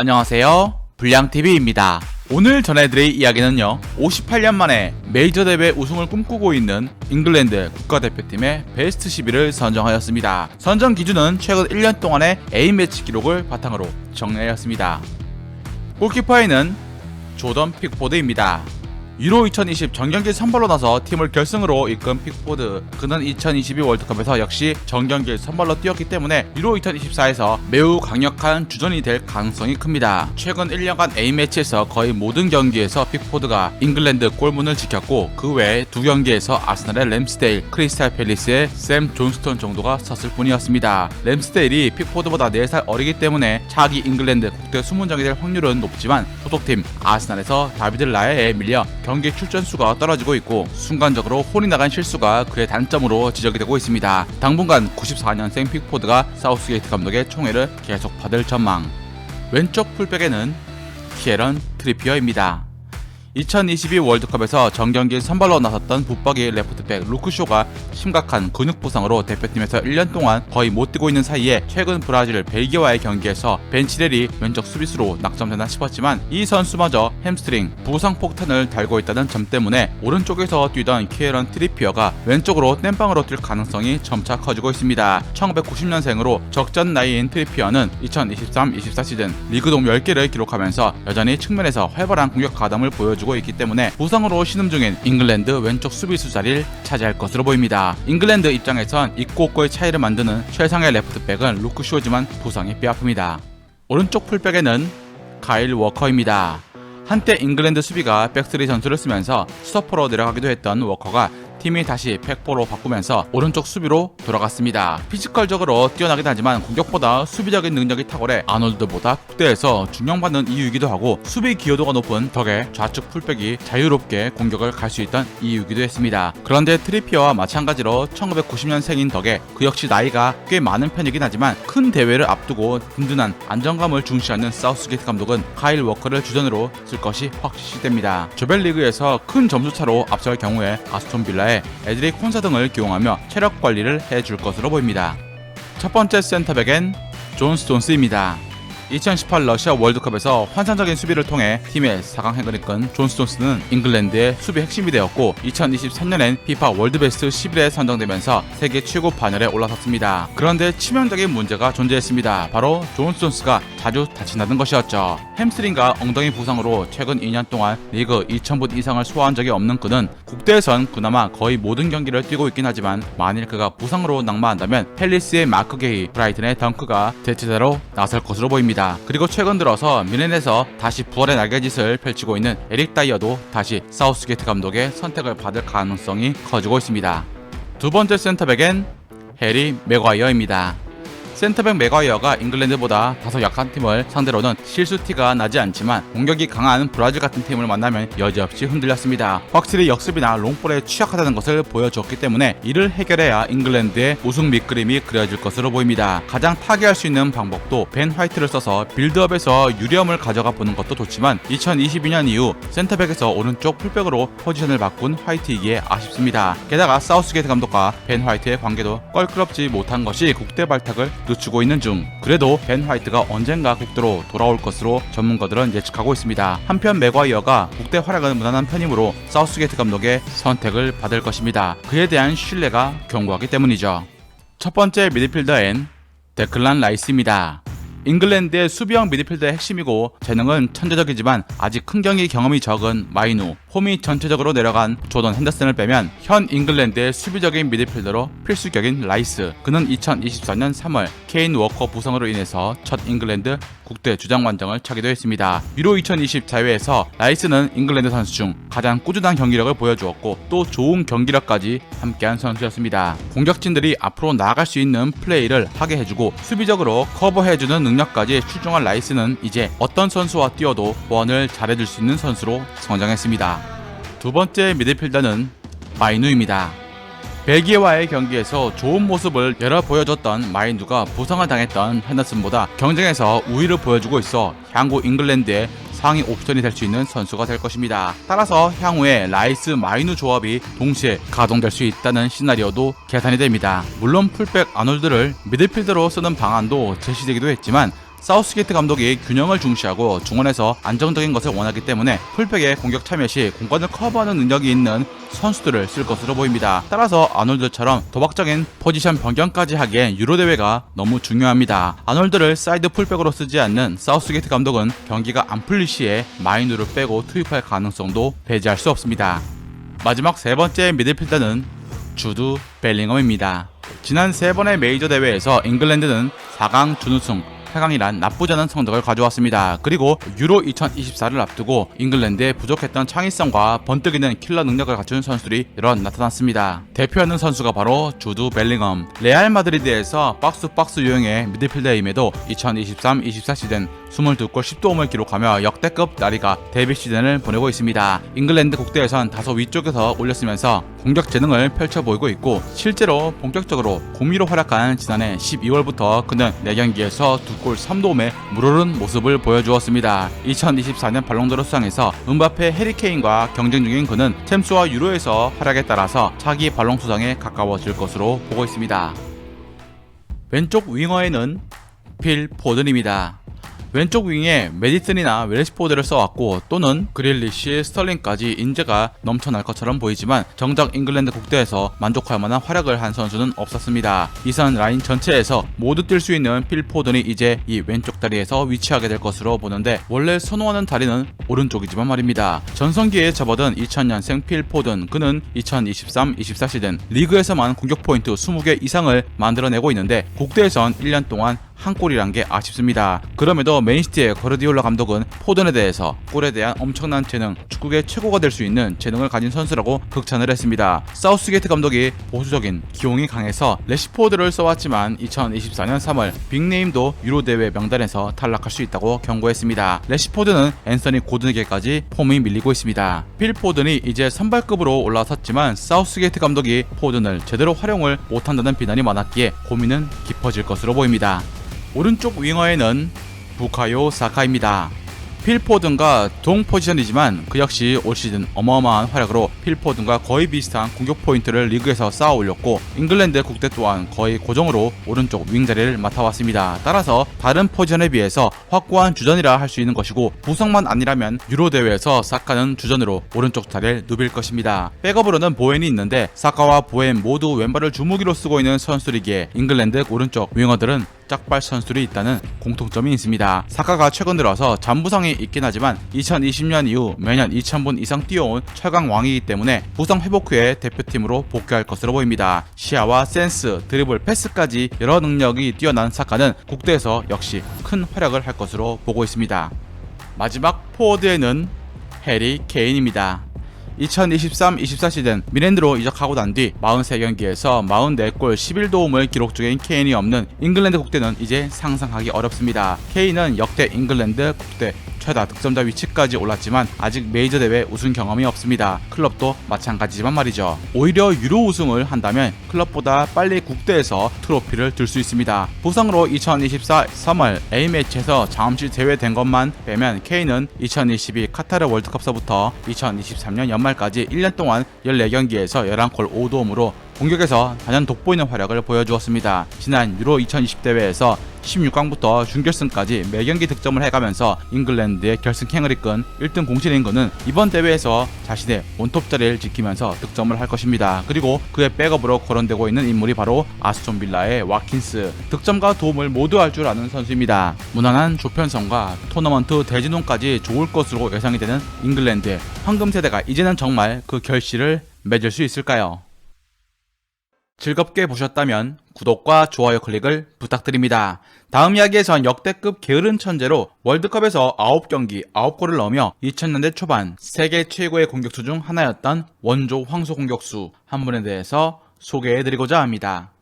안녕하세요. 불량TV입니다. 오늘 전해드릴 이야기는요, 58년 만에 메이저 대회 우승을 꿈꾸고 있는 잉글랜드 국가대표팀의 베스트 10위를 선정하였습니다. 선정 기준은 최근 1년 동안의 A매치 기록을 바탕으로 정리하였습니다. 골키퍼에는 조던 픽포드입니다. 유로 2020 정경기 선발로 나서 팀을 결승으로 이끈 픽포드. 그는 2022 월드컵에서 역시 정경기 선발로 뛰었기 때문에 유로 2024에서 매우 강력한 주전이 될 가능성이 큽니다. 최근 1년간 A매치에서 거의 모든 경기에서 픽포드가 잉글랜드 골문을 지켰고 그 외에 두 경기에서 아스날의 램스데일, 크리스탈 팰리스의 샘 존스톤 정도가 섰을 뿐이었습니다. 램스데일이 픽포드보다 4살 어리기 때문에 차기 잉글랜드 국대 수문장이 될 확률은 높지만 소속팀 아스날에서 다비드 라야에 밀려 경기 출전 수가 떨어지고 있고 순간적으로 혼이 나간 실수가 그의 단점으로 지적이 되고 있습니다. 당분간 94년생 픽포드가 사우스게이트 감독의 총애를 계속 받을 전망. 왼쪽 풀백에는 키에런 트리피어입니다. 2022 월드컵에서 정경기 선발로 나섰던 붙박이 레프트백 루크쇼가 심각한 근육 부상으로 대표팀에서 1년 동안 거의 못 뛰고 있는 사이에 최근 브라질 벨기에와의 경기에서 벤치렐이 왼쪽 수비수로 낙점되나 싶었지만 이 선수마저 햄스트링 부상 폭탄을 달고 있다는 점 때문에 오른쪽에서 뛰던 키에런 트리피어가 왼쪽으로 땜빵으로 뛸 가능성이 점차 커지고 있습니다. 1990년생으로 적전 나이인 트리피어는 2023-24 시즌 리그돔 10개를 기록하면서 여전히 측면에서 활발한 공격 가담을 보여주고 있기 때문에 부상으로 신음 중인 잉글랜드 왼쪽 수비수 자리를 차지할 것으로 보입니다. 잉글랜드 입장에선 있고 없고의 차이를 만드는 최상의 레프트백은 루크 쇼지만 부상이 뼈아픕니다. 오른쪽 풀백에는 카일 워커입니다. 한때 잉글랜드 수비가 백스리 전술을 쓰면서 스토퍼로 내려가기도 했던 워커가 팀이 다시 팩포로 바꾸면서 오른쪽 수비로 돌아갔습니다. 피지컬적으로 뛰어나긴 하지만 공격보다 수비적인 능력이 탁월해 아놀드보다 국대에서 중용받는 이유이기도 하고 수비 기여도가 높은 덕에 좌측 풀백이 자유롭게 공격을 갈 수 있던 이유이기도 했습니다. 그런데 트리피어와 마찬가지로 1990년생인 덕에 그 역시 나이가 꽤 많은 편이긴 하지만 큰 대회를 앞두고 든든한 안정감을 중시하는 사우스게이트 감독은 카일 워커를 주전으로 쓸 것이 확실시됩니다. 조별리그에서 큰 점수차로 앞설 경우에 아스톤 빌라의 에드리 콘사 등을 기용하며 체력 관리를 해줄 것으로 보입니다. 첫 번째 센터백엔 존 스톤스입니다. 2018 러시아 월드컵에서 환상적인 수비를 통해 팀의 4강행을 이끈 존 스톤스는 잉글랜드의 수비 핵심이 되었고 2023년엔 피파 월드베스트 11에 선정되면서 세계 최고 반열에 올라섰습니다. 그런데 치명적인 문제가 존재했습니다. 바로 존 스톤스가 자주 다친다는 것이었죠. 햄스트링과 엉덩이 부상으로 최근 2년 동안 리그 2,000분 이상을 소화한 적이 없는 그는 국대에선 그나마 거의 모든 경기를 뛰고 있긴 하지만 만일 그가 부상으로 낙마한다면 펠리스의 마크 게이, 브라이튼의 덩크가 대체자로 나설 것으로 보입니다. 그리고 최근 들어서 미넨에서 다시 부활의 날개짓을 펼치고 있는 에릭 다이어도 다시 사우스게이트 감독의 선택을 받을 가능성이 커지고 있습니다. 두 번째 센터백엔 해리 맥과이어입니다. 센터백 맥과이어가 잉글랜드보다 다소 약한 팀을 상대로는 실수티가 나지 않지만 공격이 강한 브라질 같은 팀을 만나면 여지없이 흔들렸습니다. 확실히 역습이나 롱볼에 취약하다는 것을 보여줬기 때문에 이를 해결해야 잉글랜드의 우승 밑그림이 그려질 것으로 보입니다. 가장 타개할 수 있는 방법도 벤 화이트를 써서 빌드업에서 유리함을 가져가 보는 것도 좋지만 2022년 이후 센터백에서 오른쪽 풀백으로 포지션을 바꾼 화이트이기에 아쉽습니다. 게다가 사우스게이트 감독과 벤 화이트의 관계도 껄끄럽지 못한 것이 국대 발탁을 늦추고 있는 중 그래도 벤 화이트가 언젠가 국대로 돌아올 것으로 전문가들은 예측하고 있습니다. 한편 맥과이어가 국대 활약은 무난한 편이므로 사우스게이트 감독의 선택을 받을 것입니다. 그에 대한 신뢰가 견고하기 때문이죠. 첫 번째 미드필더엔 데클란 라이스입니다. 잉글랜드의 수비형 미드필더의 핵심이고 재능은 천재적이지만 아직 큰 경기 경험이 적은 마이누, 홈이 전체적으로 내려간 조던 핸더슨을 빼면 현 잉글랜드의 수비적인 미드필더로 필수격인 라이스. 그는 2024년 3월 케인 워커 부상으로 인해서 첫 잉글랜드 국대 주장 완장을 차기도 했습니다. 유로 2020 자회에서 라이스는 잉글랜드 선수 중 가장 꾸준한 경기력을 보여주었고 또 좋은 경기력까지 함께한 선수였습니다. 공격진들이 앞으로 나아갈 수 있는 플레이를 하게 해주고 수비적으로 커버해주는 능력까지 출중한 라이스는 이제 어떤 선수와 뛰어도 보완을 잘해줄 수 있는 선수로 성장했습니다. 두 번째 미드필더는 마이누입니다. 벨기에와의 경기에서 좋은 모습을 열어 보여줬던 마인두가 부상을 당했던 핸더슨보다 경쟁에서 우위를 보여주고 있어 향후 잉글랜드의 상위 옵션이 될 수 있는 선수가 될 것입니다. 따라서 향후에 라이스 마이누 조합이 동시에 가동될 수 있다는 시나리오도 계산이 됩니다. 물론 풀백 아놀드를 미드필더로 쓰는 방안도 제시되기도 했지만 사우스게이트 감독이 균형을 중시하고 중원에서 안정적인 것을 원하기 때문에 풀백의 공격 참여 시 공간을 커버하는 능력이 있는 선수들을 쓸 것으로 보입니다. 따라서 아놀드처럼 도박적인 포지션 변경까지 하기엔 유로 대회가 너무 중요합니다. 아놀드를 사이드 풀백으로 쓰지 않는 사우스게이트 감독은 경기가 안 풀릴 시에 마이누를 빼고 투입할 가능성도 배제할 수 없습니다. 마지막 세 번째 미들필더는 주드 벨링엄입니다. 지난 세 번의 메이저 대회에서 잉글랜드는 4강 준우승, 8강이란 나쁘지 않은 성적을 가져왔습니다. 그리고 유로 2024를 앞두고 잉글랜드의 부족했던 창의성과 번뜩이는 킬러 능력을 갖춘 선수들이 여러 나타났습니다. 대표하는 선수가 바로 주드 벨링엄. 레알 마드리드에서 박스 박스 유형의 미드필더임에도 2023-24 시즌 22골 10도움을 기록하며 역대급 나리가 데뷔 시즌을 보내고 있습니다. 잉글랜드 국대에선 다소 위쪽에서 올렸으면서 공격 재능을 펼쳐 보이고 있고 실제로 본격적으로 공미로 활약한 지난해 12월부터 그는 4경기에서 2골 3도움의 물오른 모습을 보여주었습니다. 2024년 발롱도르 수상에서 은바페 해리케인과 경쟁 중인 그는 챔스와 유로에서 활약에 따라서 차기 발롱 수상에 가까워질 것으로 보고 있습니다. 왼쪽 윙어에는 필 포든입니다. 왼쪽 윙에 메디슨이나 웰시포드를 써왔고 또는 그릴리시, 스털링까지 인재가 넘쳐날 것처럼 보이지만 정작 잉글랜드 국대에서 만족할 만한 활약을 한 선수는 없었습니다. 이선 라인 전체에서 모두 뛸 수 있는 필 포든이 이제 이 왼쪽 다리에서 위치하게 될 것으로 보는데 원래 선호하는 다리는 오른쪽이지만 말입니다. 전성기에 접어든 2000년생 필 포든 그는 2023-24 시즌 리그에서만 공격 포인트 20개 이상을 만들어내고 있는데 국대에선 1년 동안 한 골이란 게 아쉽습니다. 그럼에도 맨시티의 거르디올라 감독은 포든에 대해서 골에 대한 엄청난 재능, 축구의 최고가 될 수 있는 재능을 가진 선수라고 극찬을 했습니다. 사우스게이트 감독이 보수적인 기용이 강해서 레시포드를 써왔지만 2024년 3월 빅네임도 유로 대회 명단에서 탈락할 수 있다고 경고했습니다. 레시포드는 앤서니 고든에게까지 폼이 밀리고 있습니다. 필 포든이 이제 선발급으로 올라섰지만 사우스게이트 감독이 포든을 제대로 활용을 못한다는 비난이 많았기에 고민은 깊어질 것으로 보입니다. 오른쪽 윙어에는 부카요 사카입니다. 필포든과 동 포지션이지만 그 역시 올 시즌 어마어마한 활약으로 필포든과 거의 비슷한 공격 포인트를 리그에서 쌓아 올렸고 잉글랜드 국대 또한 거의 고정으로 오른쪽 윙 자리를 맡아왔습니다. 따라서 다른 포지션에 비해서 확고한 주전이라 할 수 있는 것이고 부상만 아니라면 유로 대회에서 사카는 주전으로 오른쪽 자리를 누빌 것입니다. 백업으로는 보엔이 있는데 사카와 보엔 모두 왼발을 주무기로 쓰고 있는 선수이기에 잉글랜드 오른쪽 윙어들은 짝발 선수들이 있다는 공통점이 있습니다. 사카가 최근 들어서 잔부상이 있긴 하지만 2020년 이후 매년 2,000분 이상 뛰어온 최강 왕이기 때문에 부상 회복 후에 대표팀으로 복귀할 것으로 보입니다. 시야와 센스, 드리블, 패스까지 여러 능력이 뛰어난 사카는 국대에서 역시 큰 활약을 할 것으로 보고 있습니다. 마지막 포워드에는 해리 케인입니다. 2023-24 시즌 미랜드로 이적하고 난 뒤 43경기에서 44골 11도움을 기록 중인 케인이 없는 잉글랜드 국대는 이제 상상하기 어렵습니다. 케인은 역대 잉글랜드 국대 최다 득점자 위치까지 올랐지만 아직 메이저 대회 우승 경험이 없습니다. 클럽도 마찬가지지만 말이죠. 오히려 유로 우승을 한다면 클럽보다 빨리 국대에서 트로피를 들 수 있습니다. 부상으로 2024 3월 A매치에서 잠시 제외된 것만 빼면 케인은 2022 카타르 월드컵서부터 2023년 연말까지 1년 동안 14경기에서 11골 5도움으로 공격에서 단연 돋보이는 활약을 보여주었습니다. 지난 유로 2020 대회에서 16강부터 준결승까지 매경기 득점을 해가면서 잉글랜드의 결승행을 이끈 1등 공신인 그는 이번 대회에서 자신의 원톱 자리를 지키면서 득점을 할 것입니다. 그리고 그의 백업으로 거론되고 있는 인물이 바로 아스톤 빌라의 와킨스. 득점과 도움을 모두 할 줄 아는 선수입니다. 무난한 조편성과 토너먼트 대진홍까지 좋을 것으로 예상이 되는 잉글랜드의 황금 세대가 이제는 정말 그 결실을 맺을 수 있을까요? 즐겁게 보셨다면 구독과 좋아요 클릭을 부탁드립니다. 다음 이야기에선 역대급 게으른 천재로 월드컵에서 9경기 9골을 넣으며 2000년대 초반 세계 최고의 공격수 중 하나였던 원조 황소 공격수 한 분에 대해서 소개해드리고자 합니다.